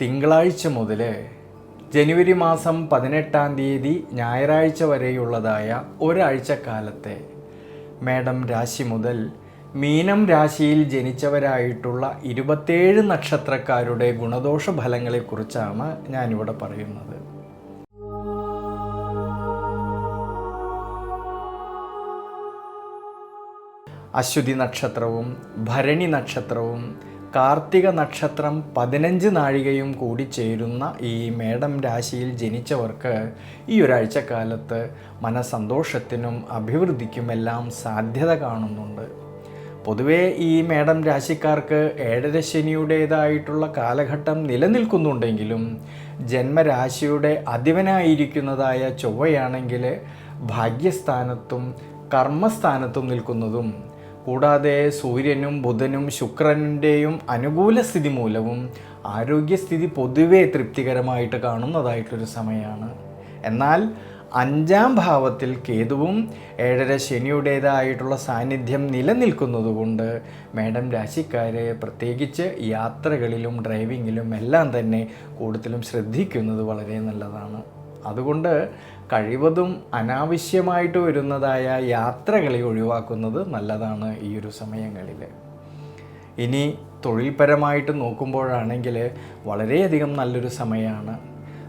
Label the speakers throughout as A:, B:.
A: തിങ്കളാഴ്ച മുതൽ ജനുവരി മാസം പതിനെട്ടാം തീയതി ഞായറാഴ്ച വരെയുള്ളതായ ഒരാഴ്ചക്കാലത്തെ മേഡം രാശി മുതൽ മീനം രാശിയിൽ ജനിച്ചവരായിട്ടുള്ള ഇരുപത്തേഴ് നക്ഷത്രക്കാരുടെ ഗുണദോഷ ഫലങ്ങളെക്കുറിച്ചാണ് ഞാനിവിടെ പറയുന്നത്. അശ്വതി നക്ഷത്രവും ഭരണി നക്ഷത്രവും കാർത്തിക നക്ഷത്രം പതിനഞ്ച് നാഴികയും കൂടി ചേരുന്ന ഈ മേടം രാശിയിൽ ജനിച്ചവർക്ക് ഈ ഒരാഴ്ചക്കാലത്ത് മനസന്തോഷത്തിനും അഭിവൃദ്ധിക്കുമെല്ലാം സാധ്യത കാണുന്നുണ്ട്. പൊതുവേ ഈ മേടം രാശിക്കാർക്ക് ഏഴരശനിയുടേതായിട്ടുള്ള കാലഘട്ടം നിലനിൽക്കുന്നുണ്ടെങ്കിലും ജന്മരാശിയുടെ അധിപനായിരിക്കുന്നതായ ചൊവ്വയാണെങ്കിൽ ഭാഗ്യസ്ഥാനത്തും കർമ്മസ്ഥാനത്തും നിൽക്കുന്നതും കൂടാതെ സൂര്യനും ബുധനും ശുക്രന്റെയും അനുകൂല സ്ഥിതി മൂലവും ആരോഗ്യസ്ഥിതി പൊതുവെ തൃപ്തികരമായിട്ട് കാണുന്നതായിട്ടൊരു സമയമാണ്. എന്നാൽ അഞ്ചാം ഭാവത്തിൽ കേതുവും ഏഴര ശനിയുടേതായിട്ടുള്ള സാന്നിധ്യം നിലനിൽക്കുന്നതുകൊണ്ട് മേഡം രാശിക്കാരെ പ്രത്യേകിച്ച് യാത്രകളിലും ഡ്രൈവിങ്ങിലും എല്ലാം തന്നെ കൂടുതലും ശ്രദ്ധിക്കുന്നത് വളരെ നല്ലതാണ്. അതുകൊണ്ട് കഴിവതും അനാവശ്യമായിട്ട് വരുന്നതായ യാത്രകളെ ഒഴിവാക്കുന്നത് നല്ലതാണ് ഈ ഒരു സമയങ്ങളിൽ ഇനി തൊഴിൽപരമായിട്ട് നോക്കുമ്പോഴാണെങ്കിൽ വളരെയധികം നല്ലൊരു സമയമാണ്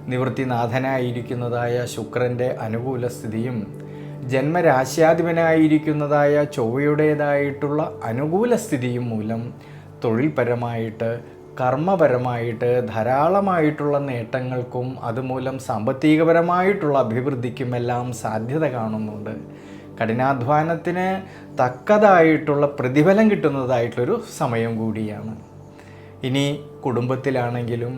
A: നിവൃത്തിനാഥനായിരിക്കുന്നതായ ശുക്രന്റെ അനുകൂല സ്ഥിതിയും ജന്മരാശ്യാധിപനായിരിക്കുന്നതായ ചൊവ്വയുടേതായിട്ടുള്ള അനുകൂല സ്ഥിതിയും മൂലം തൊഴിൽപരമായിട്ട് കർമ്മപരമായിട്ട് ധാരാളമായിട്ടുള്ള നേട്ടങ്ങൾക്കും അതുമൂലം സാമ്പത്തികപരമായിട്ടുള്ള അഭിവൃദ്ധിക്കുമെല്ലാം സാധ്യത കാണുന്നുണ്ട്. കഠിനാധ്വാനത്തിന് തക്കതായിട്ടുള്ള പ്രതിഫലം കിട്ടുന്നതായിട്ടുള്ളൊരു സമയം കൂടിയാണ്. ഇനി കുടുംബത്തിലാണെങ്കിലും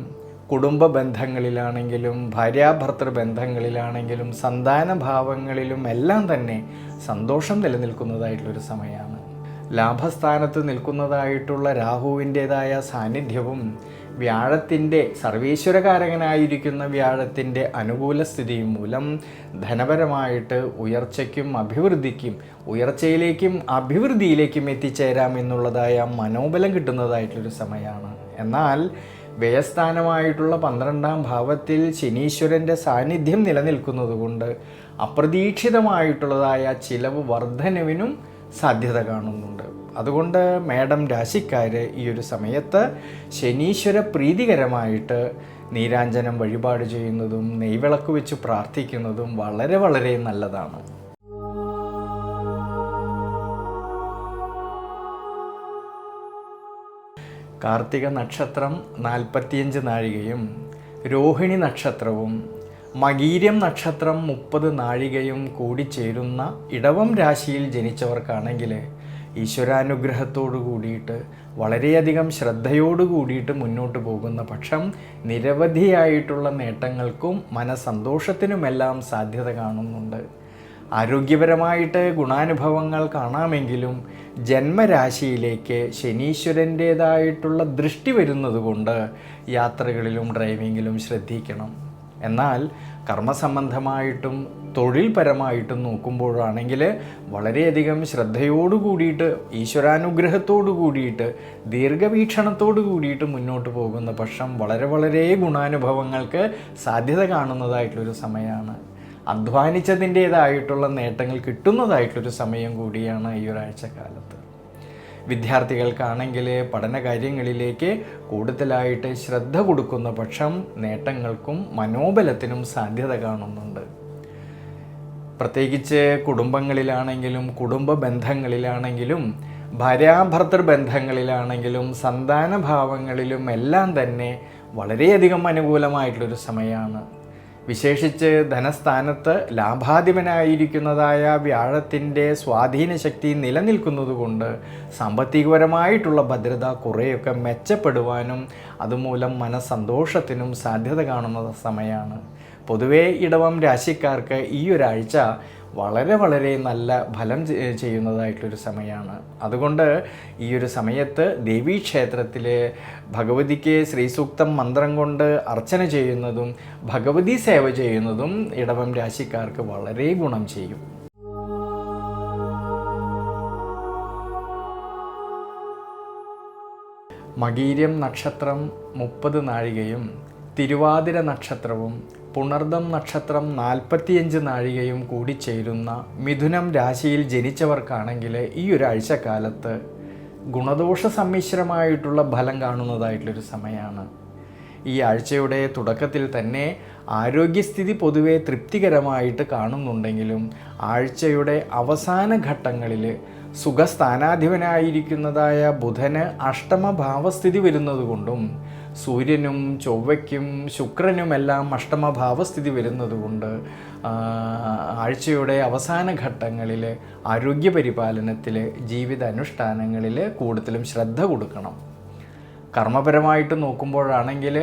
A: കുടുംബ ബന്ധങ്ങളിലാണെങ്കിലും ഭാര്യാഭർത്തൃ ബന്ധങ്ങളിലാണെങ്കിലും സന്താന ഭാവങ്ങളിലും എല്ലാം തന്നെ സന്തോഷം നിലനിൽക്കുന്നതായിട്ടുള്ളൊരു സമയമാണ്. ലാഭസ്ഥാനത്ത് നിൽക്കുന്നതായിട്ടുള്ള രാഹുവിന്റെതായ സാന്നിധ്യവും വ്യാഴത്തിന്റെ സർവീശ്വരകാരകനായിരിക്കുന്ന വ്യാഴത്തിന്റെ അനുകൂല സ്ഥിതിയും മൂലം ധനപരമായിട്ട് ഉയർച്ചയ്ക്കും അഭിവൃദ്ധിക്കും ഉയർച്ചയിലേക്കും അഭിവൃദ്ധിയിലേക്കും എത്തിച്ചേരാം എന്നുള്ളതായ മനോബലം കിട്ടുന്നതായിട്ടുള്ളൊരു സമയമാണ്. എന്നാൽ വ്യയസ്ഥാനമായിട്ടുള്ള പന്ത്രണ്ടാം ഭാവത്തിൽ ശനീശ്വരന്റെ സാന്നിധ്യം നിലനിൽക്കുന്നതുകൊണ്ട് അപ്രതീക്ഷിതമായിട്ടുള്ളതായ ചിലവ് വർധനവിനും സാധ്യത കാണുന്നുണ്ട്. അതുകൊണ്ട് മാഡം രാശിക്കാർ ഈ ഒരു സമയത്ത് ശനീശ്വര പ്രീതികരമായിട്ട് നീരാഞ്ജനം വഴിപാട് ചെയ്യുന്നതും നെയ്വിളക്ക് വെച്ച് പ്രാർത്ഥിക്കുന്നതും വളരെ വളരെ നല്ലതാണ്. കാർത്തിക നക്ഷത്രം നാൽപ്പത്തിയഞ്ച് നാഴികയും രോഹിണി നക്ഷത്രവും മകീരം നക്ഷത്രം മുപ്പത് നാഴികയും കൂടി ചേരുന്ന ഇടവം രാശിയിൽ ജനിച്ചവർക്കാണെങ്കിൽ ഈശ്വരാനുഗ്രഹത്തോടു കൂടിയിട്ട് വളരെയധികം ശ്രദ്ധയോടു കൂടിയിട്ട് മുന്നോട്ട് പോകുന്ന പക്ഷം നിരവധിയായിട്ടുള്ള നേട്ടങ്ങൾക്കും മനസന്തോഷത്തിനുമെല്ലാം സാധ്യത കാണുന്നുണ്ട്. ആരോഗ്യപരമായിട്ട് ഗുണാനുഭവങ്ങൾ കാണാമെങ്കിലും ജന്മരാശിയിലേക്ക് ശനീശ്വരന്റേതായിട്ടുള്ള ദൃഷ്ടി വരുന്നതുകൊണ്ട് യാത്രകളിലും ഡ്രൈവിങ്ങിലും ശ്രദ്ധിക്കണം. എന്നാൽ കർമ്മസംബന്ധമായിട്ടും തൊഴിൽപരമായിട്ടും നോക്കുമ്പോഴാണെങ്കിൽ വളരെയധികം ശ്രദ്ധയോടു കൂടിയിട്ട് ഈശ്വരാനുഗ്രഹത്തോടു കൂടിയിട്ട് ദീർഘവീക്ഷണത്തോടു കൂടിയിട്ട് മുന്നോട്ട് പോകുന്ന പക്ഷം വളരെ വളരെ ഗുണാനുഭവങ്ങൾക്ക് സാധ്യത കാണുന്നതായിട്ടുള്ളൊരു സമയമാണ്. അധ്വാനിച്ചതിന്റേതായിട്ടുള്ള നേട്ടങ്ങൾ കിട്ടുന്നതായിട്ടൊരു സമയം കൂടിയാണ് ഈ ഒരാഴ്ചക്കാലത്ത്. വിദ്യാർത്ഥികൾക്കാണെങ്കിൽ പഠന കാര്യങ്ങളിലേക്ക് കൂടുതലായിട്ട് ശ്രദ്ധ കൊടുക്കുന്ന പക്ഷം നേട്ടങ്ങൾക്കും മനോബലത്തിനും സാധ്യത കാണുന്നുണ്ട്. പ്രത്യേകിച്ച് കുടുംബങ്ങളിലാണെങ്കിലും കുടുംബ ബന്ധങ്ങളിലാണെങ്കിലും ഭാര്യാഭർത്തൃ ബന്ധങ്ങളിലാണെങ്കിലും സന്താനഭാവങ്ങളിലും എല്ലാം തന്നെ വളരെയധികം അനുകൂലമായിട്ടുള്ളൊരു സമയമാണ്. വിശേഷിച്ച് ധനസ്ഥാനത്ത് ലാഭാധിപനായിരിക്കുന്നതായ വ്യാഴത്തിന്റെ സ്വാധീന ശക്തി നിലനിൽക്കുന്നതുകൊണ്ട് സാമ്പത്തികപരമായിട്ടുള്ള ഭദ്രത കുറേയൊക്കെ മെച്ചപ്പെടുവാനും അതുമൂലം മനസ്സന്തോഷത്തിനും സാധ്യത കാണുന്ന സമയമാണ്. പൊതുവേ ഇടവം രാശിക്കാർക്ക് ഈ ഒരാഴ്ച വളരെ വളരെ നല്ല ഫലം ചെയ്യുന്നതായിട്ടൊരു സമയമാണ് അതുകൊണ്ട് ഈ ഒരു സമയത്ത് ദേവീക്ഷേത്രത്തിൽ ഭഗവതിക്ക് ശ്രീസൂക്തം മന്ത്രം കൊണ്ട് അർച്ചന ചെയ്യുന്നതും ഭഗവതി സേവ ചെയ്യുന്നതും ഇടവം രാശിക്കാർക്ക് വളരെ ഗുണം ചെയ്യും. മകീര്യം നക്ഷത്രം മുപ്പത് നാഴികയും തിരുവാതിര നക്ഷത്രവും പുണർദം നക്ഷത്രം നാൽപ്പത്തിയഞ്ച് നാഴികയും കൂടി ചേരുന്ന മിഥുനം രാശിയിൽ ജനിച്ചവർക്കാണെങ്കിൽ ഈ ഒരു ആഴ്ചക്കാലത്ത് ഗുണദോഷ സമ്മിശ്രമായിട്ടുള്ള ഫലം കാണുന്നതായിട്ടുള്ളൊരു സമയമാണ് ഈ ആഴ്ചയുടെ തുടക്കത്തിൽ തന്നെ ആരോഗ്യസ്ഥിതി പൊതുവെ തൃപ്തികരമായിട്ട് കാണുന്നുണ്ടെങ്കിലും ആഴ്ചയുടെ അവസാന ഘട്ടങ്ങളിൽ സുഖസ്ഥാനാധിപനായിരിക്കുന്നതായ ബുധന് അഷ്ടമഭാവസ്ഥിതി വരുന്നതുകൊണ്ടും സൂര്യനും ചൊവ്വയ്ക്കും ശുക്രനുമെല്ലാം അഷ്ടമഭാവസ്ഥിതി വരുന്നതുകൊണ്ട് ആഴ്ചയുടെ അവസാന ഘട്ടങ്ങളിൽ ആരോഗ്യ പരിപാലനത്തിൽ ജീവിത അനുഷ്ഠാനങ്ങളിൽ കൂടുതലും ശ്രദ്ധ കൊടുക്കണം. കർമ്മപരമായിട്ട് നോക്കുമ്പോഴാണെങ്കിൽ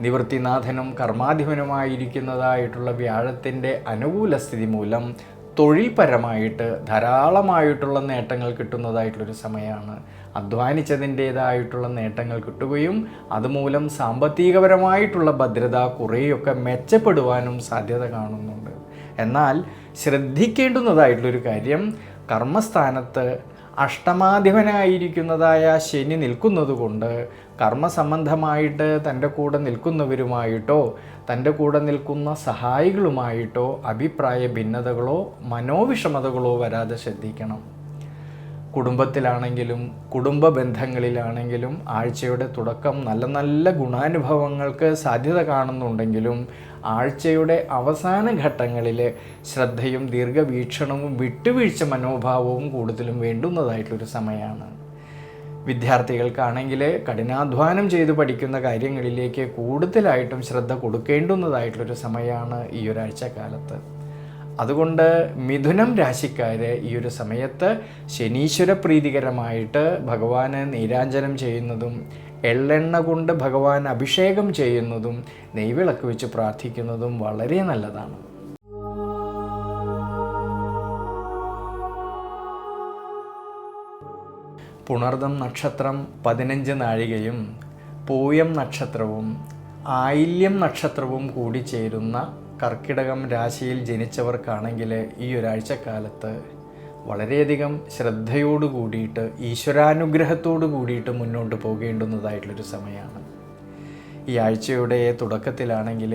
A: നിവൃത്തിനാഥനും കർമാധിപനുമായിരിക്കുന്നതായിട്ടുള്ള വ്യാഴത്തിന്റെ അനുകൂല സ്ഥിതി മൂലം തൊഴിൽപരമായിട്ട് ധാരാളമായിട്ടുള്ള നേട്ടങ്ങൾ കിട്ടുന്നതായിട്ടുള്ളൊരു സമയമാണ്. അധ്വാനിച്ചതിന്റേതായിട്ടുള്ള നേട്ടങ്ങൾ കിട്ടുകയും അതുമൂലം സാമ്പത്തികപരമായിട്ടുള്ള ഭദ്രത കുറേയൊക്കെ മെച്ചപ്പെടുവാനും സാധ്യത കാണുന്നുണ്ട്. എന്നാൽ ശ്രദ്ധിക്കേണ്ടുന്നതായിട്ടുള്ളൊരു കാര്യം കർമ്മസ്ഥാനത്ത് അഷ്ടമാധിപനായിരിക്കുന്നതായ ശനി നിൽക്കുന്നതുകൊണ്ട് കർമ്മസംബന്ധമായിട്ട് തന്റെ കൂടെ നിൽക്കുന്നവരുമായിട്ടോ തന്റെ കൂടെ നിൽക്കുന്ന സഹായികളുമായിട്ടോ അഭിപ്രായ ഭിന്നതകളോ മനോവിഷമതകളോ വരാതെ ശ്രദ്ധിക്കണം. കുടുംബത്തിലാണെങ്കിലും കുടുംബ ബന്ധങ്ങളിലാണെങ്കിലും ആഴ്ചയുടെ തുടക്കം നല്ല നല്ല ഗുണാനുഭവങ്ങൾക്ക് സാധ്യത കാണുന്നുണ്ടെങ്കിലും ആഴ്ചയുടെ അവസാന ഘട്ടങ്ങളിൽ ശ്രദ്ധയും ദീർഘവീക്ഷണവും വിട്ടുവീഴ്ച മനോഭാവവും കൂടുതലും വേണ്ടുന്നതായിട്ടൊരു സമയമാണ്. വിദ്യാർത്ഥികൾക്കാണെങ്കിൽ കഠിനാധ്വാനം ചെയ്ത് പഠിക്കുന്ന കാര്യങ്ങളിലേക്ക് കൂടുതലായിട്ടും ശ്രദ്ധ കൊടുക്കേണ്ടുന്നതായിട്ടുള്ളൊരു സമയമാണ് ഈ ഒരാഴ്ച കാലത്ത് അതുകൊണ്ട് മിഥുനം രാശിക്കാർ ഈ ഒരു സമയത്ത് ശനീശ്വര പ്രീതികരമായിട്ട് ഭഗവാന് നീരാഞ്ജനം ചെയ്യുന്നതും എള്ളെണ്ണ കൊണ്ട് ഭഗവാൻ അഭിഷേകം ചെയ്യുന്നതും നെയ്വിളക്ക് വെച്ച് പ്രാർത്ഥിക്കുന്നതും വളരെ നല്ലതാണ്. പുണർദം നക്ഷത്രം പതിനഞ്ച് നാഴികയും പൂയം നക്ഷത്രവും ആയില്യം നക്ഷത്രവും കൂടി ചേരുന്ന കർക്കിടകം രാശിയിൽ ജനിച്ചവർക്കാണെങ്കിൽ ഈ ഒരാഴ്ചക്കാലത്ത് വളരെയധികം ശ്രദ്ധയോട് കൂടിയിട്ട് ഈശ്വരാനുഗ്രഹത്തോട് കൂടിയിട്ട് മുന്നോട്ട് പോകേണ്ടുന്നതായിട്ടുള്ളൊരു സമയമാണ്. ഈ ആഴ്ചയുടെ തുടക്കത്തിലാണെങ്കിൽ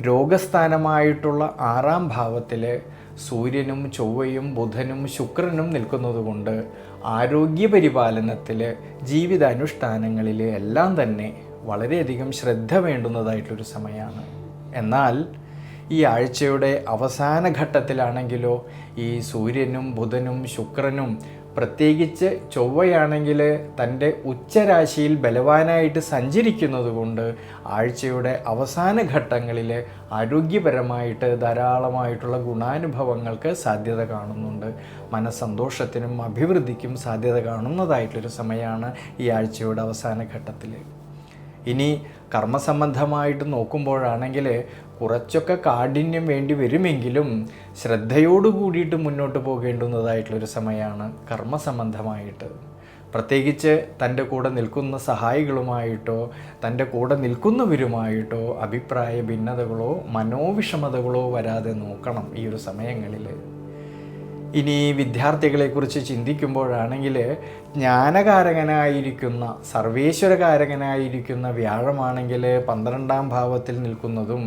A: രോഗസ്ഥാനമായിട്ടുള്ള ആറാം ഭാവത്തിൽ സൂര്യനും ചൊവ്വയും ബുധനും ശുക്രനും നിൽക്കുന്നതുകൊണ്ട് ആരോഗ്യപരിപാലനത്തിൽ ജീവിതാനുഷ്ഠാനങ്ങളിൽ എല്ലാം തന്നെ വളരെയധികം ശ്രദ്ധ വേണ്ടുന്നതായിട്ടൊരു സമയമാണ്. എന്നാൽ ഈ ആഴ്ചയുടെ അവസാന ഘട്ടത്തിലാണെങ്കിലോ ഈ സൂര്യനും ബുധനും ശുക്രനും പ്രത്യേകിച്ച് ചൊവ്വയാണെങ്കിൽ തന്റെ ഉച്ചരാശിയിൽ ബലവാനായിട്ട് സഞ്ചരിക്കുന്നത് കൊണ്ട് ആഴ്ചയുടെ അവസാന ഘട്ടങ്ങളിൽ ആരോഗ്യപരമായിട്ട് ധാരാളമായിട്ടുള്ള ഗുണാനുഭവങ്ങൾക്ക് സാധ്യത കാണുന്നുണ്ട്. മനസ്സന്തോഷത്തിനും അഭിവൃദ്ധിക്കും സാധ്യത കാണുന്നതായിട്ടൊരു സമയമാണ് ഈ ആഴ്ചയുടെ അവസാന ഘട്ടത്തിൽ ഇനി കർമ്മസംബന്ധമായിട്ട് നോക്കുമ്പോഴാണെങ്കിൽ കുറച്ചൊക്കെ കാഠിന്യം വേണ്ടി വരുമെങ്കിലും ശ്രദ്ധയോട് കൂടിയിട്ട് മുന്നോട്ട് പോകേണ്ടുന്നതായിട്ടുള്ളൊരു സമയമാണ് കർമ്മസംബന്ധമായിട്ട്. പ്രത്യേകിച്ച് തന്റെ കൂടെ നിൽക്കുന്ന സഹായികളുമായിട്ടോ തന്റെ കൂടെ നിൽക്കുന്നവരുമായിട്ടോ അഭിപ്രായ ഭിന്നതകളോ മനോവിഷമതകളോ വരാതെ നോക്കണം ഈ ഒരു സമയങ്ങളിൽ ഇനി വിദ്യാർത്ഥികളെക്കുറിച്ച് ചിന്തിക്കുമ്പോഴാണെങ്കിൽ ജ്ഞാനകാരകനായിരിക്കുന്ന സർവേശ്വരകാരകനായിരിക്കുന്ന വ്യാഴമാണെങ്കിൽ പന്ത്രണ്ടാം ഭാവത്തിൽ നിൽക്കുന്നതും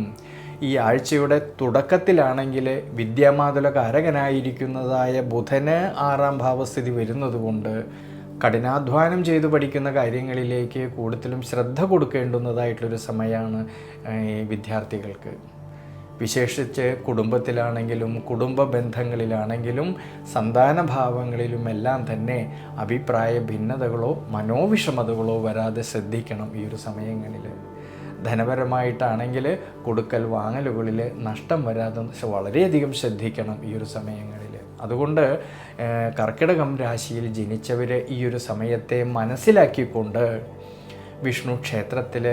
A: ഈ ആഴ്ചയുടെ തുടക്കത്തിലാണെങ്കിൽ വിദ്യാമാതുല കാരകനായിരിക്കുന്നതായ ബുധന് ആറാം ഭാവസ്ഥിതി വരുന്നതുകൊണ്ട് കഠിനാധ്വാനം ചെയ്ത് പഠിക്കുന്ന കാര്യങ്ങളിലേക്ക് കൂടുതലും ശ്രദ്ധ കൊടുക്കേണ്ടുന്നതായിട്ടുള്ളൊരു സമയമാണ് ഈ വിദ്യാർത്ഥികൾക്ക്. വിശേഷിച്ച് കുടുംബത്തിലാണെങ്കിലും കുടുംബ ബന്ധങ്ങളിലാണെങ്കിലും സന്താനഭാവങ്ങളിലും എല്ലാം തന്നെ അഭിപ്രായ ഭിന്നതകളോ മനോവിഷമതകളോ വരാതെ ശ്രദ്ധിക്കണം ഈ ഒരു സമയങ്ങളിൽ ധനപരമായിട്ടാണെങ്കിൽ കൊടുക്കൽ വാങ്ങലുകളിൽ നഷ്ടം വരാതെ വളരെയധികം ശ്രദ്ധിക്കണം ഈ ഒരു സമയങ്ങളിൽ അതുകൊണ്ട് കർക്കിടകം രാശിയിൽ ജനിച്ചവർ ഈ ഒരു സമയത്തെ മനസ്സിലാക്കിക്കൊണ്ട് വിഷ്ണു ക്ഷേത്രത്തിൽ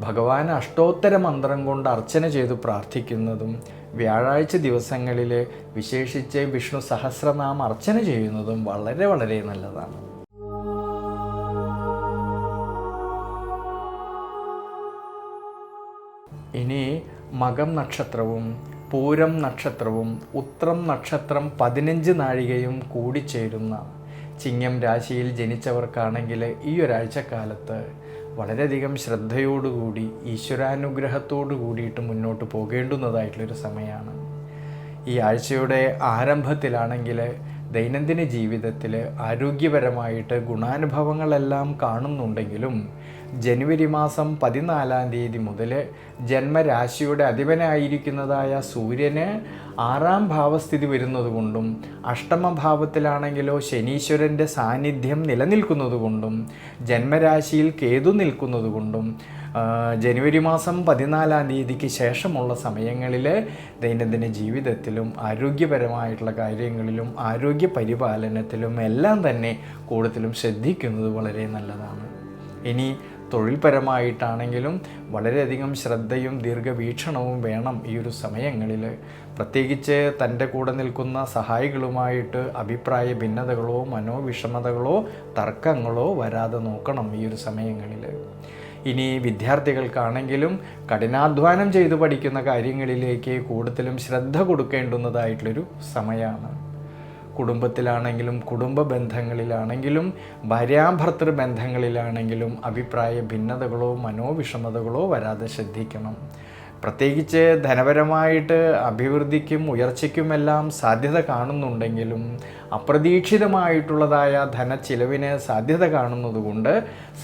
A: ഭഗവാൻ അഷ്ടോത്തര മന്ത്രം കൊണ്ട് അർച്ചന ചെയ്ത് പ്രാർത്ഥിക്കുന്നതും വ്യാഴാഴ്ച ദിവസങ്ങളിൽ വിശേഷിച്ച് വിഷ്ണു സഹസ്രനാമം അർച്ചന ചെയ്യുന്നതും വളരെ വളരെ നല്ലതാണ്. ഇനി മകം നക്ഷത്രവും പൂരം നക്ഷത്രവും ഉത്രം നക്ഷത്രം പതിനഞ്ച് നാഴികയും കൂടിച്ചേരുന്ന ചിങ്ങം രാശിയിൽ ജനിച്ചവർക്കാണെങ്കിൽ ഈ ഒരാഴ്ചക്കാലത്ത് വളരെയധികം ശ്രദ്ധയോടുകൂടി ഈശ്വരാനുഗ്രഹത്തോടു കൂടിയിട്ട് മുന്നോട്ട് പോകേണ്ടുന്നതായിട്ടുള്ളൊരു സമയമാണ്. ഈ ആഴ്ചയുടെ ആരംഭത്തിലാണെങ്കിൽ ദൈനംദിന ജീവിതത്തിൽ ആരോഗ്യപരമായിട്ട് ഗുണാനുഭവങ്ങളെല്ലാം കാണുന്നുണ്ടെങ്കിലും ജനുവരി മാസം പതിനാലാം തീയതി മുതൽ ജന്മരാശിയുടെ അധിപനായിരിക്കുന്നതായ സൂര്യന് ആറാം ഭാവസ്ഥിതി വരുന്നതുകൊണ്ടും അഷ്ടമഭാവത്തിലാണെങ്കിലോ ശനീശ്വരന്റെ സാന്നിധ്യം നിലനിൽക്കുന്നതുകൊണ്ടും ജന്മരാശിയിൽ കേതു നിൽക്കുന്നതുകൊണ്ടും ജനുവരി മാസം പതിനാലാം തീയതിക്ക് ശേഷമുള്ള സമയങ്ങളിൽ ദൈനംദിന ജീവിതത്തിലും ആരോഗ്യപരമായിട്ടുള്ള കാര്യങ്ങളിലും ആരോഗ്യ പരിപാലനത്തിലും എല്ലാം തന്നെ കൂടുതലും ശ്രദ്ധിക്കുന്നത് വളരെ നല്ലതാണ്. ഇനി തൊഴിൽപരമായിട്ടാണെങ്കിലും വളരെയധികം ശ്രദ്ധയും ദീർഘവീക്ഷണവും വേണം ഈ ഒരു സമയങ്ങളിൽ. പ്രത്യേകിച്ച് തന്റെ കൂടെ നിൽക്കുന്ന സഹായികളുമായിട്ട് അഭിപ്രായ ഭിന്നതകളോ മനോവിഷമതകളോ തർക്കങ്ങളോ വരാതെ നോക്കണം ഈ ഒരു സമയങ്ങളിൽ. ഇനി വിദ്യാർത്ഥികൾക്കാണെങ്കിലും കഠിനാധ്വാനം ചെയ്തു പഠിക്കുന്ന കാര്യങ്ങളിലേക്ക് കൂടുതലും ശ്രദ്ധ കൊടുക്കേണ്ടുന്നതായിട്ടുള്ളൊരു സമയമാണ്. കുടുംബത്തിലാണെങ്കിലും കുടുംബ ബന്ധങ്ങളിലാണെങ്കിലും ഭാര്യാഭർത്തൃ ബന്ധങ്ങളിലാണെങ്കിലും അഭിപ്രായ ഭിന്നതകളോ മനോവിഷമതകളോ വരാതെ ശ്രദ്ധിക്കണം. പ്രത്യേകിച്ച് ധനപരമായിട്ട് അഭിവൃദ്ധിക്കും ഉയർച്ചയ്ക്കുമെല്ലാം സാധ്യത കാണുന്നുണ്ടെങ്കിലും അപ്രതീക്ഷിതമായിട്ടുള്ളതായ ധനച്ചിലവിന് സാധ്യത കാണുന്നതുകൊണ്ട്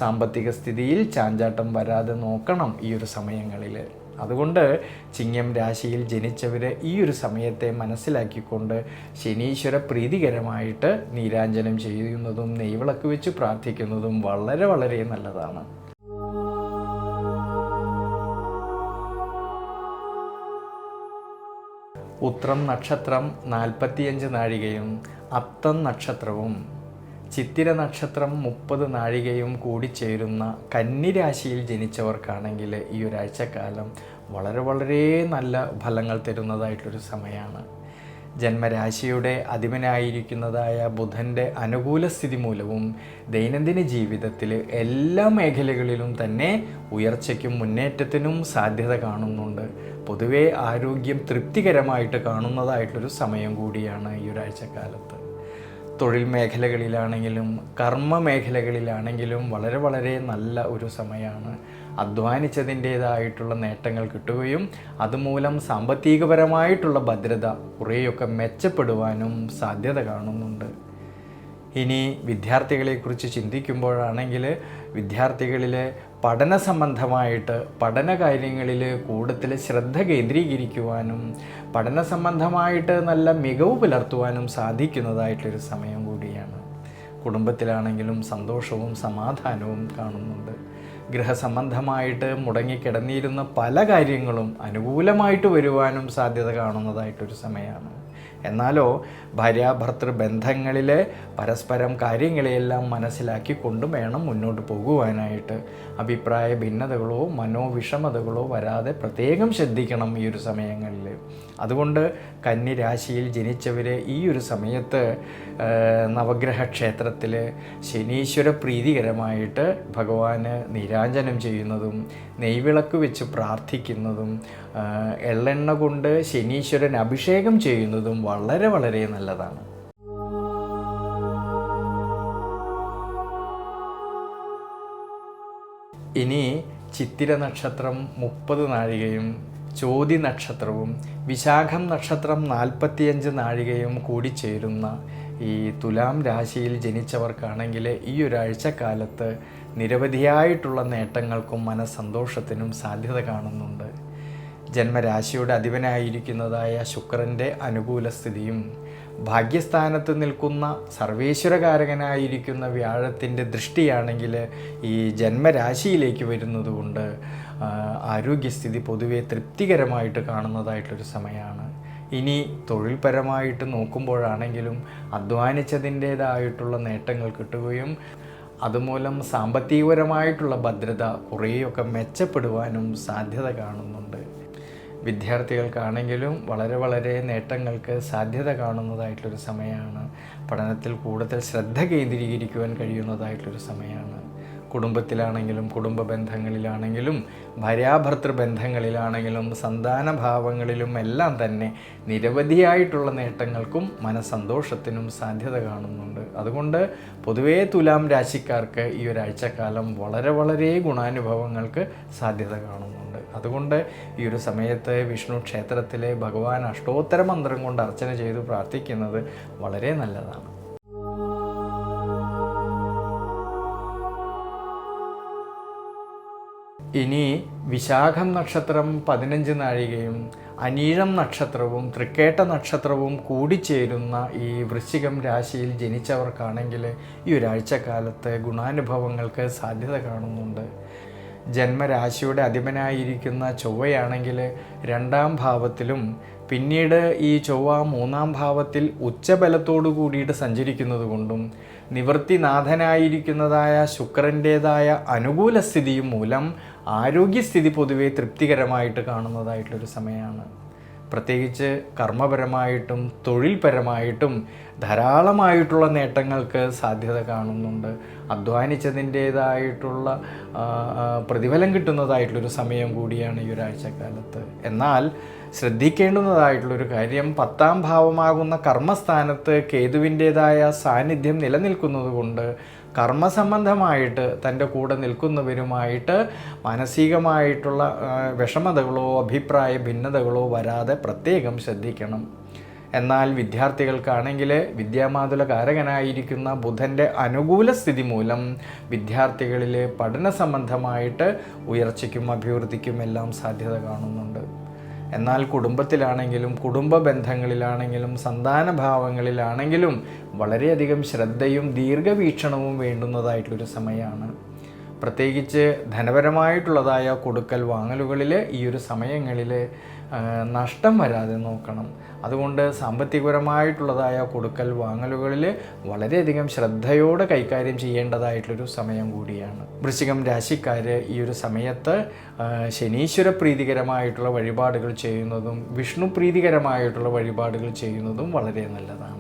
A: സാമ്പത്തിക സ്ഥിതിയിൽ ചാഞ്ചാട്ടം വരാതെ നോക്കണം ഈ ഒരു സമയങ്ങളിൽ അതുകൊണ്ട് ചിങ്ങം രാശിയിൽ ജനിച്ചവർ ഈ ഒരു സമയത്തെ മനസ്സിലാക്കിക്കൊണ്ട് ശനീശ്വര പ്രീതികരമായിട്ട് നീരാഞ്ജനം ചെയ്യുന്നതും നെയ്വിളക്ക് വെച്ച് പ്രാർത്ഥിക്കുന്നതും വളരെ വളരെ നല്ലതാണ്. ഉത്രം നക്ഷത്രം നാൽപ്പത്തിയഞ്ച് നാഴികയും അത്തം നക്ഷത്രവും ചിത്തിര നക്ഷത്രം മുപ്പത് നാഴികയും കൂടി കൂടിച്ചേരുന്ന കന്നിരാശിയിൽ ജനിച്ചവർക്കാണെങ്കിൽ ഈ ഒരാഴ്ചക്കാലം വളരെ വളരെ നല്ല ഫലങ്ങൾ തരുന്നതായിട്ടൊരു സമയമാണ്. ജന്മരാശിയുടെ അധിപനായിരിക്കുന്നതായ ബുധന്റെ അനുകൂല സ്ഥിതി മൂലവും ദൈനംദിന ജീവിതത്തിൽ എല്ലാ മേഖലകളിലും തന്നെ ഉയർച്ചയ്ക്കും മുന്നേറ്റത്തിനും സാധ്യത കാണുന്നുണ്ട്. പൊതുവേ ആരോഗ്യം തൃപ്തികരമായിട്ട് കാണുന്നതായിട്ടൊരു സമയം കൂടിയാണ് ഈ ഒരാഴ്ചക്കാലത്ത്. തൊഴിൽ മേഖലകളിലാണെങ്കിലും കർമ്മ മേഖലകളിലാണെങ്കിലും വളരെ വളരെ നല്ല ഒരു സമയമാണ്. അധ്വാനിച്ചതിന്റേതായിട്ടുള്ള നേട്ടങ്ങൾ കിട്ടുകയും അതുമൂലം സാമ്പത്തികപരമായിട്ടുള്ള ഭദ്രത കുറേയൊക്കെ മെച്ചപ്പെടുവാനും സാധ്യത കാണുന്നുണ്ട്. ഇനി വിദ്യാർത്ഥികളെക്കുറിച്ച് ചിന്തിക്കുമ്പോഴാണെങ്കിൽ വിദ്യാർത്ഥികളിലെ പഠന സംബന്ധമായിട്ട് പഠന കാര്യങ്ങളിൽ കൂടുതൽ ശ്രദ്ധ കേന്ദ്രീകരിക്കുവാനും പഠന സംബന്ധമായിട്ട് നല്ല മികവ് പുലർത്തുവാനും സാധിക്കുന്നതായിട്ടൊരു സമയം കൂടിയാണ്. കുടുംബത്തിലാണെങ്കിലും സന്തോഷവും സമാധാനവും കാണുന്നുണ്ട്. ഗൃഹസംബന്ധമായിട്ട് മുടങ്ങിക്കിടന്നിരുന്ന പല കാര്യങ്ങളും അനുകൂലമായിട്ട് വരുവാനും സാധ്യത കാണുന്നതായിട്ടൊരു സമയമാണ്. എന്നാലോ ഭാര്യാഭർത്തൃ ബന്ധങ്ങളിൽ പരസ്പരം കാര്യങ്ങളെയെല്ലാം മനസ്സിലാക്കിക്കൊണ്ട് വേണം മുന്നോട്ട് പോകുവാനായിട്ട്. അഭിപ്രായ ഭിന്നതകളോ മനോവിഷമതകളോ വരാതെ പ്രത്യേകം ശ്രദ്ധിക്കണം ഈ ഒരു സമയങ്ങളിൽ അതുകൊണ്ട് കന്നി രാശിയിൽ ജനിച്ചവർ ഈ ഒരു സമയത്ത് നവഗ്രഹ ക്ഷേത്രത്തിൽ ശനീശ്വര പ്രീതികരമായിട്ട് ഭഗവാന് നീരാഞ്ജനം ചെയ്യുന്നതും നെയ്വിളക്ക് വെച്ച് പ്രാർത്ഥിക്കുന്നതും എള്ളെണ്ണ കൊണ്ട് ശനീശ്വരൻ അഭിഷേകം ചെയ്യുന്നതും വളരെ വളരെ നല്ലതാണ്. ഇനി ചിത്തിര നക്ഷത്രം മുപ്പത് നാഴികയും ചോതി നക്ഷത്രവും വിശാഖം നക്ഷത്രം നാൽപ്പത്തിയഞ്ച് നാഴികയും കൂടി ചേരുന്ന ഈ തുലാം രാശിയിൽ ജനിച്ചവർക്കാണെങ്കിൽ ഈ ഒരാഴ്ചക്കാലത്ത് നിരവധിയായിട്ടുള്ള നേട്ടങ്ങൾക്കും മനസ്സന്തോഷത്തിനും സാധ്യത കാണുന്നുണ്ട്. ജന്മരാശിയുടെ അധിപനായിരിക്കുന്നതായ ശുക്രന്റെ അനുകൂല സ്ഥിതിയും ഭാഗ്യസ്ഥാനത്ത് നിൽക്കുന്ന സർവേശ്വരകാരകനായിരിക്കുന്ന വ്യാഴത്തിന്റെ ദൃഷ്ടിയാണെങ്കിൽ ഈ ജന്മരാശിയിലേക്ക് വരുന്നതുകൊണ്ട് ആരോഗ്യസ്ഥിതി പൊതുവെ തൃപ്തികരമായിട്ട് കാണുന്നതായിട്ടൊരു സമയമാണ്. ഇനി തൊഴിൽപരമായിട്ട് നോക്കുമ്പോഴാണെങ്കിലും അധ്വാനിച്ചതിന്റേതായിട്ടുള്ള നേട്ടങ്ങൾ കിട്ടുകയും അതുമൂലം സാമ്പത്തികപരമായിട്ടുള്ള ഭദ്രത കുറേയൊക്കെ മെച്ചപ്പെടുവാനും സാധ്യത കാണുന്നുണ്ട്. വിദ്യാർത്ഥികൾക്കാണെങ്കിലും വളരെ വളരെ നേട്ടങ്ങൾക്ക് സാധ്യത കാണുന്നതായിട്ടുള്ളൊരു സമയമാണ്. പഠനത്തിൽ കൂടുതൽ ശ്രദ്ധ കേന്ദ്രീകരിക്കുവാൻ കഴിയുന്നതായിട്ടുള്ളൊരു സമയമാണ്. കുടുംബത്തിലാണെങ്കിലും കുടുംബ ബന്ധങ്ങളിലാണെങ്കിലും ഭാര്യാഭർത്തൃ ബന്ധങ്ങളിലാണെങ്കിലും സന്താന ഭാവങ്ങളിലും എല്ലാം തന്നെ നിരവധിയായിട്ടുള്ള നേട്ടങ്ങൾക്കും മനസന്തോഷത്തിനും സാധ്യത കാണുന്നുണ്ട്. അതുകൊണ്ട് പൊതുവേ തുലാം രാശിക്കാർക്ക് ഈ ഒരാഴ്ചക്കാലം വളരെ വളരെ ഗുണാനുഭവങ്ങൾക്ക് സാധ്യത കാണുന്നുണ്ട്. അതുകൊണ്ട് ഈ ഒരു സമയത്ത് വിഷ്ണു ക്ഷേത്രത്തിലെ ഭഗവാൻ അഷ്ടോത്തര മന്ത്രം കൊണ്ട് അർച്ചന ചെയ്ത് പ്രാർത്ഥിക്കുന്നത് വളരെ നല്ലതാണ്. ഇനി വിശാഖം നക്ഷത്രം പതിനഞ്ച് നാഴികയും അനീഴം നക്ഷത്രവും തൃക്കേട്ട നക്ഷത്രവും കൂടിച്ചേരുന്ന ഈ വൃശ്ചികം രാശിയിൽ ജനിച്ചവർക്കാണെങ്കിൽ ഈ ഒരാഴ്ചക്കാലത്ത് ഗുണാനുഭവങ്ങൾക്ക് സാധ്യത കാണുന്നുണ്ട്. ജന്മരാശിയുടെ അധിപനായിരിക്കുന്ന ചൊവ്വയാണെങ്കിൽ രണ്ടാം ഭാവത്തിലും പിന്നീട് ഈ ചൊവ്വ മൂന്നാം ഭാവത്തിൽ ഉച്ചബലത്തോടു കൂടിയിട്ട് സഞ്ചരിക്കുന്നത് കൊണ്ടും നിവൃത്തിനാഥനായിരിക്കുന്നതായ ശുക്രന്റേതായ അനുകൂല സ്ഥിതിയും മൂലം ആരോഗ്യസ്ഥിതി പൊതുവെ തൃപ്തികരമായിട്ട് കാണുന്നതായിട്ടുള്ളൊരു സമയമാണ്. പ്രത്യേകിച്ച് കർമ്മപരമായിട്ടും തൊഴിൽപരമായിട്ടും ധാരാളമായിട്ടുള്ള നേട്ടങ്ങൾക്ക് സാധ്യത കാണുന്നുണ്ട്. അധ്വാനിച്ചതിന്റേതായിട്ടുള്ള പ്രതിഫലം കിട്ടുന്നതായിട്ടുള്ളൊരു സമയം കൂടിയാണ് ഈ ഒരാഴ്ചക്കാലത്ത്. എന്നാൽ ശ്രദ്ധിക്കേണ്ടുന്നതായിട്ടുള്ളൊരു കാര്യം പത്താം ഭാവമാകുന്ന കർമ്മസ്ഥാനത്ത് കേതുവിന്റേതായ സാന്നിധ്യം നിലനിൽക്കുന്നത് കൊണ്ട് കർമ്മസംബന്ധമായിട്ട് തന്റെ കൂടെ നിൽക്കുന്നവരുമായിട്ട് മാനസികമായിട്ടുള്ള വിഷമതകളോ അഭിപ്രായ ഭിന്നതകളോ വരാതെ പ്രത്യേകം ശ്രദ്ധിക്കണം. എന്നാൽ വിദ്യാർത്ഥികൾക്കാണെങ്കിൽ വിദ്യാമാതുല കാരകനായിരിക്കുന്ന ബുധന്റെ അനുകൂല സ്ഥിതി മൂലം വിദ്യാർത്ഥികളിൽ പഠന സംബന്ധമായിട്ട് ഉയർച്ചയ്ക്കും അഭിവൃദ്ധിക്കും എല്ലാം സാധ്യത കാണുന്നുണ്ട്. എന്നാൽ കുടുംബത്തിലാണെങ്കിലും കുടുംബ ബന്ധങ്ങളിലാണെങ്കിലും സന്താന ഭാവങ്ങളിലാണെങ്കിലും വളരെയധികം ശ്രദ്ധയും ദീർഘവീക്ഷണവും വേണ്ടുന്നതായിട്ടുള്ളൊരു സമയമാണ്. പ്രത്യേകിച്ച് ധനപരമായിട്ടുള്ളതായ കൊടുക്കൽ വാങ്ങലുകളിൽ ഈ ഒരു സമയങ്ങളിൽ നഷ്ടം വരാതെ നോക്കണം. അതുകൊണ്ട് സാമ്പത്തികപരമായിട്ടുള്ളതായ കൊടുക്കൽ വാങ്ങലുകളിൽ വളരെയധികം ശ്രദ്ധയോടെ കൈകാര്യം ചെയ്യേണ്ടതായിട്ടുള്ളൊരു സമയം കൂടിയാണ്. വൃശ്ചികം രാശിക്കാർ ഈ ഒരു സമയത്ത് ശനീശ്വര പ്രീതികരമായിട്ടുള്ള വഴിപാടുകൾ ചെയ്യുന്നതും വിഷ്ണു പ്രീതികരമായിട്ടുള്ള വഴിപാടുകൾ ചെയ്യുന്നതും വളരെ നല്ലതാണ്.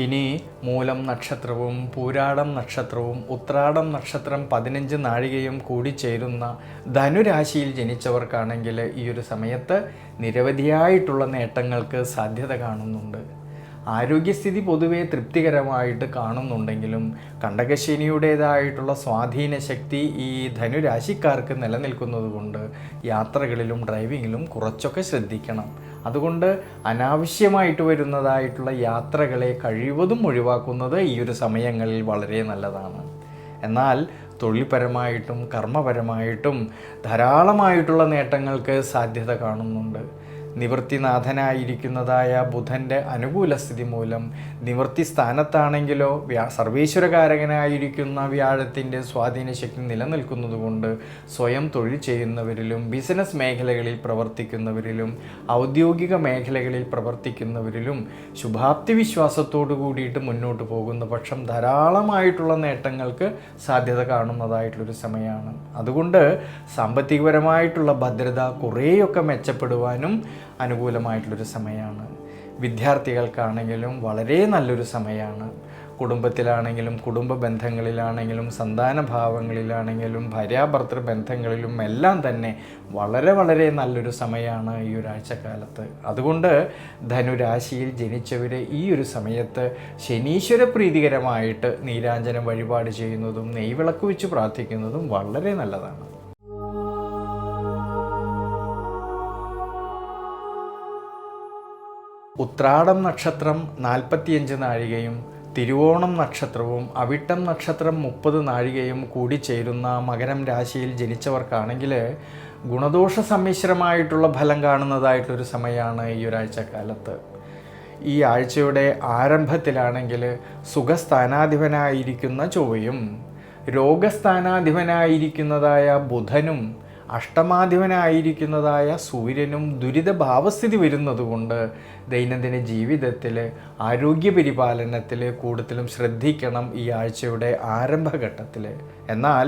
A: ഇനി മൂലം നക്ഷത്രവും പൂരാടം നക്ഷത്രവും ഉത്രാടം നക്ഷത്രം പതിനഞ്ച് നാഴികയും കൂടി ചേരുന്ന ധനുരാശിയിൽ ജനിച്ചവർക്കാണെങ്കിൽ ഈ ഒരു സമയത്ത് നിരവധിയായിട്ടുള്ള നേട്ടങ്ങൾക്ക് സാധ്യത കാണുന്നുണ്ട്. ആരോഗ്യസ്ഥിതി പൊതുവെ തൃപ്തികരമായിട്ട് കാണുന്നുണ്ടെങ്കിലും കണ്ടകശനിയുടേതായിട്ടുള്ള സ്വാധീന ശക്തി ഈ ധനുരാശിക്കാർക്ക് നിലനിൽക്കുന്നതുകൊണ്ട് യാത്രകളിലും ഡ്രൈവിങ്ങിലും കുറച്ചൊക്കെ ശ്രദ്ധിക്കണം. അതുകൊണ്ട് അനാവശ്യമായിട്ട് വരുന്നതായിട്ടുള്ള യാത്രകളെ കഴിവതും ഒഴിവാക്കുന്നത് ഈ ഒരു സമയങ്ങളിൽ വളരെ നല്ലതാണ്. എന്നാൽ തൊഴിൽപരമായിട്ടും കർമ്മപരമായിട്ടും ധാരാളമായിട്ടുള്ള നേട്ടങ്ങൾക്ക് സാധ്യത കാണുന്നുണ്ട്. നിവൃത്തിനാഥനായിരിക്കുന്നതായ ബുധന്റെ അനുകൂല സ്ഥിതി മൂലം നിവൃത്തി സ്ഥാനത്താണെങ്കിലോ വ്യാ സർവീശ്വരകാരകനായിരിക്കുന്ന വ്യാഴത്തിന്റെ സ്വാധീന ശക്തി നിലനിൽക്കുന്നത് കൊണ്ട് സ്വയം തൊഴിൽ ചെയ്യുന്നവരിലും ബിസിനസ് മേഖലകളിൽ പ്രവർത്തിക്കുന്നവരിലും ഔദ്യോഗിക മേഖലകളിൽ പ്രവർത്തിക്കുന്നവരിലും ശുഭാപ്തി വിശ്വാസത്തോടു കൂടിയിട്ട് മുന്നോട്ട് പോകുന്ന പക്ഷം ധാരാളമായിട്ടുള്ള നേട്ടങ്ങൾക്ക് സാധ്യത കാണുന്നതായിട്ടുള്ളൊരു സമയമാണ്. അതുകൊണ്ട് സാമ്പത്തികപരമായിട്ടുള്ള ഭദ്രത കുറേയൊക്കെ മെച്ചപ്പെടുവാനും അനുകൂലമായിട്ടുള്ളൊരു സമയമാണ്. വിദ്യാർത്ഥികൾക്കാണെങ്കിലും വളരെ നല്ലൊരു സമയമാണ്. കുടുംബത്തിലാണെങ്കിലും കുടുംബ ബന്ധങ്ങളിലാണെങ്കിലും സന്താന ഭാവങ്ങളിലാണെങ്കിലും ഭാര്യാഭർത്തൃ ബന്ധങ്ങളിലും എല്ലാം തന്നെ വളരെ വളരെ നല്ലൊരു സമയമാണ് ഈ ഒരാഴ്ചക്കാലത്ത് അതുകൊണ്ട് ധനുരാശിയിൽ ജനിച്ചവർ ഈ ഒരു സമയത്ത് ശനീശ്വര പ്രീതികരമായിട്ട് നീരാഞ്ജനം വഴിപാട് ചെയ്യുന്നതും നെയ്വിളക്ക് വെച്ച് പ്രാർത്ഥിക്കുന്നതും വളരെ നല്ലതാണ്. ഉത്രാടം നക്ഷത്രം നാൽപ്പത്തിയഞ്ച് നാഴികയും തിരുവോണം നക്ഷത്രവും അവിട്ടം നക്ഷത്രം മുപ്പത് നാഴികയും കൂടി ചേരുന്ന മകരം രാശിയിൽ ജനിച്ചവർക്കാണെങ്കിൽ ഗുണദോഷ സമ്മിശ്രമായിട്ടുള്ള ഫലം കാണുന്നതായിട്ടൊരു സമയമാണ് ഈ ഒരാഴ്ച കാലത്ത് ഈ ആഴ്ചയുടെ ആരംഭത്തിലാണെങ്കിൽ സുഖസ്ഥാനാധിപനായിരിക്കുന്ന ചൊവ്വയും രോഗസ്ഥാനാധിപനായിരിക്കുന്നതായ ബുധനും അഷ്ടമാധിപനായിരിക്കുന്നതായ സൂര്യനും ദുരിത ഭാവസ്ഥിതി വരുന്നതുകൊണ്ട് ദൈനംദിന ജീവിതത്തിൽ ആരോഗ്യ പരിപാലനത്തിൽ കൂടുതലും ശ്രദ്ധിക്കണം ഈ ആഴ്ചയുടെ ആരംഭഘട്ടത്തിൽ എന്നാൽ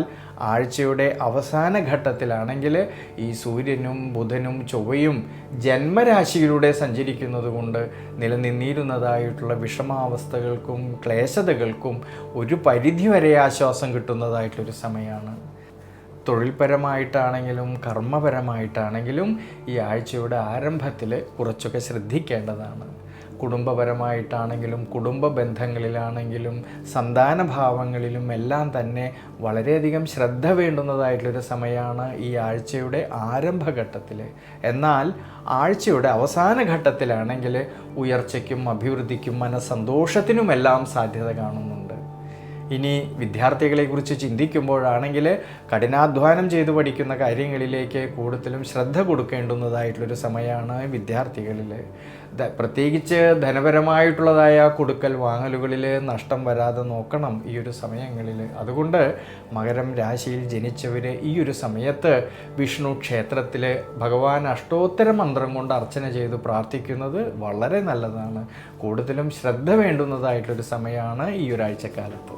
A: ആഴ്ചയുടെ അവസാന ഘട്ടത്തിലാണെങ്കിൽ ഈ സൂര്യനും ബുധനും ചൊവ്വയും ജന്മരാശിയിലൂടെ സഞ്ചരിക്കുന്നത് കൊണ്ട് നിലനിന്നിരുന്നതായിട്ടുള്ള വിഷമാവസ്ഥകൾക്കും ക്ലേശതകൾക്കും ഒരു പരിധിവരെ ആശ്വാസം കിട്ടുന്നതായിട്ടൊരു സമയമാണ്. തൊഴിൽപരമായിട്ടാണെങ്കിലും കർമ്മപരമായിട്ടാണെങ്കിലും ഈ ആഴ്ചയുടെ ആരംഭത്തിൽ കുറച്ചൊക്കെ ശ്രദ്ധിക്കേണ്ടതാണ്. കുടുംബപരമായിട്ടാണെങ്കിലും കുടുംബ ബന്ധങ്ങളിലാണെങ്കിലും സന്താനഭാവങ്ങളിലും എല്ലാം തന്നെ വളരെയധികം ശ്രദ്ധ വേണ്ടുന്നതായിട്ടുള്ളൊരു സമയമാണ് ഈ ആഴ്ചയുടെ ആരംഭഘട്ടത്തിൽ. എന്നാൽ ആഴ്ചയുടെ അവസാന ഘട്ടത്തിലാണെങ്കിൽ ഉയർച്ചയ്ക്കും അഭിവൃദ്ധിക്കും മനസ്സന്തോഷത്തിനുമെല്ലാം സാധ്യത കാണുന്നുണ്ട്. ഇനി വിദ്യാർത്ഥികളെക്കുറിച്ച് ചിന്തിക്കുമ്പോഴാണെങ്കിൽ കഠിനാധ്വാനം ചെയ്തു പഠിക്കുന്ന കാര്യങ്ങളിലേക്ക് കൂടുതലും ശ്രദ്ധ കൊടുക്കേണ്ടുന്നതായിട്ടുള്ളൊരു സമയമാണ് വിദ്യാർത്ഥികളിൽ. പ്രത്യേകിച്ച് ധനപരമായിട്ടുള്ളതായ കൊടുക്കൽ വാങ്ങലുകളിൽ നഷ്ടം വരാതെ നോക്കണം ഈ ഒരു സമയങ്ങളിൽ അതുകൊണ്ട് മകരം രാശിയിൽ ജനിച്ചവർ ഈ ഒരു സമയത്ത് വിഷ്ണു ക്ഷേത്രത്തിൽ ഭഗവാൻ അഷ്ടോത്തര മന്ത്രം കൊണ്ട് അർച്ചന ചെയ്ത് പ്രാർത്ഥിക്കുന്നത് വളരെ നല്ലതാണ്. കൂടുതലും ശ്രദ്ധ വേണ്ടുന്നതായിട്ടൊരു സമയമാണ് ഈ ഒരാഴ്ചക്കാലത്ത്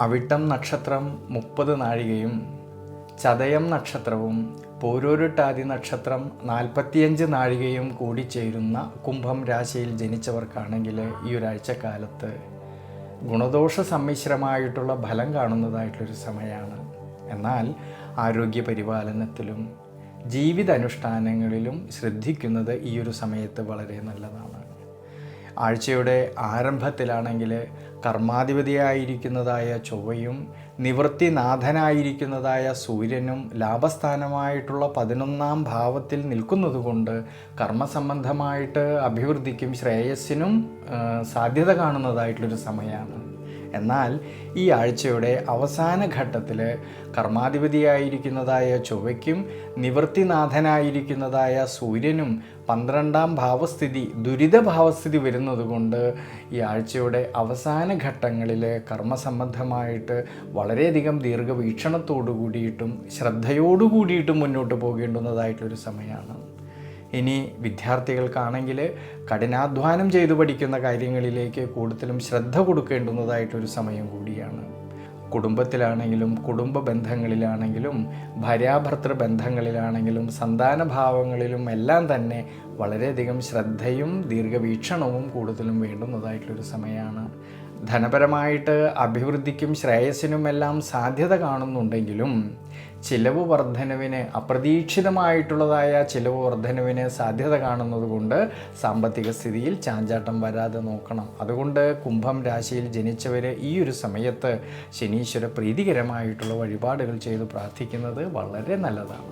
A: അവിട്ടം നക്ഷത്രം മുപ്പത് നാഴികയും ചതയം നക്ഷത്രവും പോരൂരുട്ടാതി നക്ഷത്രം നാൽപ്പത്തിയഞ്ച് നാഴികയും കൂടി ചേരുന്ന കുംഭം രാശിയിൽ ജനിച്ചവർക്കാണെങ്കിൽ ഈ ഒരാഴ്ചക്കാലത്ത് ഗുണദോഷ സമ്മിശ്രമായിട്ടുള്ള ഫലം കാണുന്നതായിട്ടൊരു സമയമാണ്. എന്നാൽ ആരോഗ്യ പരിപാലനത്തിലും ജീവിതാനുഷ്ഠാനങ്ങളിലും ശ്രദ്ധിക്കുന്നത് ഈ ഒരു സമയത്ത് വളരെ നല്ലതാണ്. ആഴ്ചയുടെ ആരംഭത്തിലാണെങ്കിൽ കർമാധിപതിയായിരിക്കുന്നതായ ചൊവ്വയും നിവൃത്തിനാഥനായിരിക്കുന്നതായ സൂര്യനും ലാഭസ്ഥാനമായിട്ടുള്ള പതിനൊന്നാം ഭാവത്തിൽ നിൽക്കുന്നതുകൊണ്ട് കർമ്മസംബന്ധമായിട്ട് അഭിവൃദ്ധിക്കും ശ്രേയസ്സിനും സാധ്യത കാണുന്നതായിട്ടുള്ളൊരു സമയമാണ്. എന്നാൽ ഈ ആഴ്ചയുടെ അവസാന ഘട്ടത്തിൽ കർമാധിപതിയായിരിക്കുന്നതായ ചൊവ്വയ്ക്കും നിവൃത്തിനാഥനായിരിക്കുന്നതായ സൂര്യനും പന്ത്രണ്ടാം ഭാവസ്ഥിതി ദുരിത ഭാവസ്ഥിതി വരുന്നതുകൊണ്ട് ഈ ആഴ്ചയുടെ അവസാന ഘട്ടങ്ങളിൽ കർമ്മസംബന്ധമായിട്ട് വളരെയധികം ദീർഘവീക്ഷണത്തോടു കൂടിയിട്ടും ശ്രദ്ധയോടു കൂടിയിട്ടും മുന്നോട്ട് പോകേണ്ടുന്നതായിട്ടൊരു സമയമാണ് ഇനി വിദ്യാർത്ഥികൾക്കാണെങ്കിൽ കഠിനാധ്വാനം ചെയ്തു പഠിക്കുന്ന കാര്യങ്ങളിലേക്ക് കൂടുതലും ശ്രദ്ധ കൊടുക്കേണ്ടുന്നതായിട്ടൊരു സമയം കൂടിയാണ്. കുടുംബത്തിലാണെങ്കിലും കുടുംബ ബന്ധങ്ങളിലാണെങ്കിലും ഭാര്യാഭർത്തൃ ബന്ധങ്ങളിലാണെങ്കിലും സന്താനഭാവങ്ങളിലും എല്ലാം തന്നെ വളരെയധികം ശ്രദ്ധയും ദീർഘവീക്ഷണവും കൂടുതലും വേണ്ടുന്നതായിട്ടുള്ളൊരു സമയമാണ്. ധനപരമായിട്ട് അഭിവൃദ്ധിക്കും ശ്രേയസ്സിനുമെല്ലാം സാധ്യത കാണുന്നുണ്ടെങ്കിലും ചിലവ് വർധനവിന് അപ്രതീക്ഷിതമായിട്ടുള്ളതായ ചിലവ് വർധനവിന് സാധ്യത കാണുന്നത് കൊണ്ട് സാമ്പത്തിക സ്ഥിതിയിൽ ചാഞ്ചാട്ടം വരാതെ നോക്കണം. അതുകൊണ്ട് കുംഭം രാശിയിൽ ജനിച്ചവർ ഈ ഒരു സമയത്ത് ശനീശ്വര പ്രീതികരമായിട്ടുള്ള വഴിപാടുകൾ ചെയ്ത് പ്രാർത്ഥിക്കുന്നത് വളരെ നല്ലതാണ്.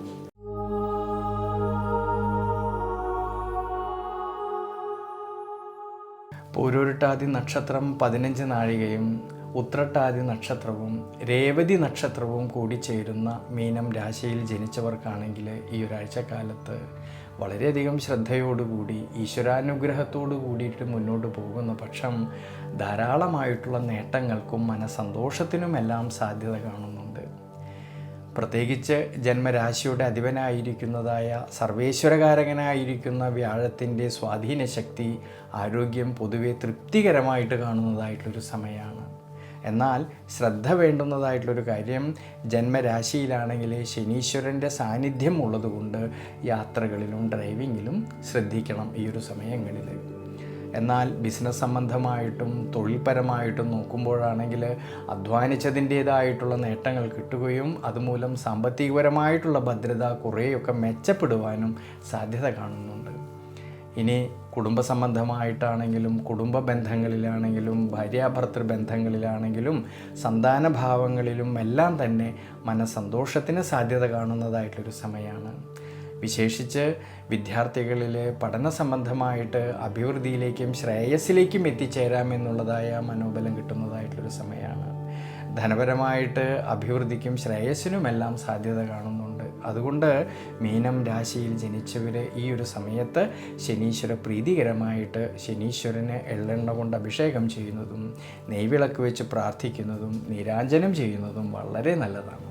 A: പൂരോരുട്ടാതി നക്ഷത്രം പതിനഞ്ച് നാഴികയും ഉത്രട്ടാതി നക്ഷത്രവും രേവതി നക്ഷത്രവും കൂടി ചേരുന്ന മീനം രാശിയിൽ ജനിച്ചവർക്കാണെങ്കിൽ ഈ ഒരാഴ്ചക്കാലത്ത് വളരെയധികം ശ്രദ്ധയോടുകൂടി ഈശ്വരാനുഗ്രഹത്തോടു കൂടിയിട്ട് മുന്നോട്ട് പോകുന്ന പക്ഷം ധാരാളമായിട്ടുള്ള നേട്ടങ്ങൾക്കും മനസന്തോഷത്തിനുമെല്ലാം സാധ്യത കാണുന്നുണ്ട്. പ്രത്യേകിച്ച് ജന്മരാശിയുടെ അധിപനായിരിക്കുന്നതായ സർവേശ്വരകാരകനായിരിക്കുന്ന വ്യാഴത്തിന്റെ സ്വാധീന ശക്തി ആരോഗ്യം പൊതുവെ തൃപ്തികരമായിട്ട് കാണുന്നതായിട്ടൊരു സമയമാണ്. എന്നാൽ ശ്രദ്ധ വേണ്ടുന്നതായിട്ടുള്ളൊരു കാര്യം ജന്മരാശിയിലാണെങ്കിൽ ശനീശ്വരന്റെ സാന്നിധ്യം ഉള്ളതുകൊണ്ട് യാത്രകളിലും ഡ്രൈവിങ്ങിലും ശ്രദ്ധിക്കണം ഈ ഒരു സമയങ്ങളിൽ. എന്നാൽ ബിസിനസ് സംബന്ധമായിട്ടും തൊഴിൽപരമായിട്ടും നോക്കുമ്പോഴാണെങ്കിൽ അധ്വാനിച്ചതിന്റേതായിട്ടുള്ള നേട്ടങ്ങൾ കിട്ടുകയും അതുമൂലം സാമ്പത്തികപരമായിട്ടുള്ള ഭദ്രത കുറേയൊക്കെ മെച്ചപ്പെടുവാനും സാധ്യത കാണുന്നുണ്ട്. ഇനി കുടുംബ സംബന്ധമായിട്ടാണെങ്കിലും കുടുംബ ബന്ധങ്ങളിലാണെങ്കിലും ഭാര്യാഭർത്തൃ ബന്ധങ്ങളിലാണെങ്കിലും സന്താന ഭാവങ്ങളിലും എല്ലാം തന്നെ മനസ്സന്തോഷത്തിന് സാധ്യത കാണുന്നതായിട്ടൊരു സമയമാണ് വിശേഷിച്ച് വിദ്യാർത്ഥികളിൽ പഠന സംബന്ധമായിട്ട് അഭിവൃദ്ധിയിലേക്കും ശ്രേയസ്സിലേക്കും എത്തിച്ചേരാമെന്നുള്ളതായ മനോബലം കിട്ടുന്നതായിട്ടൊരു സമയമാണ് ധനപരമായിട്ട് അഭിവൃദ്ധിക്കും ശ്രേയസ്സിനുമെല്ലാം സാധ്യത കാണുന്നുണ്ട് അതുകൊണ്ട് മീനം രാശിയിൽ ജനിച്ചവർ ഈ ഒരു സമയത്ത് ശനീശ്വര പ്രീതികരമായിട്ട് ശനീശ്വരന് എള്ളെണ്ണ കൊണ്ട് അഭിഷേകം ചെയ്യുന്നതും നെയ്വിളക്ക് വെച്ച് പ്രാർത്ഥിക്കുന്നതും നീരാഞ്ജനം ചെയ്യുന്നതും വളരെ നല്ലതാണ്.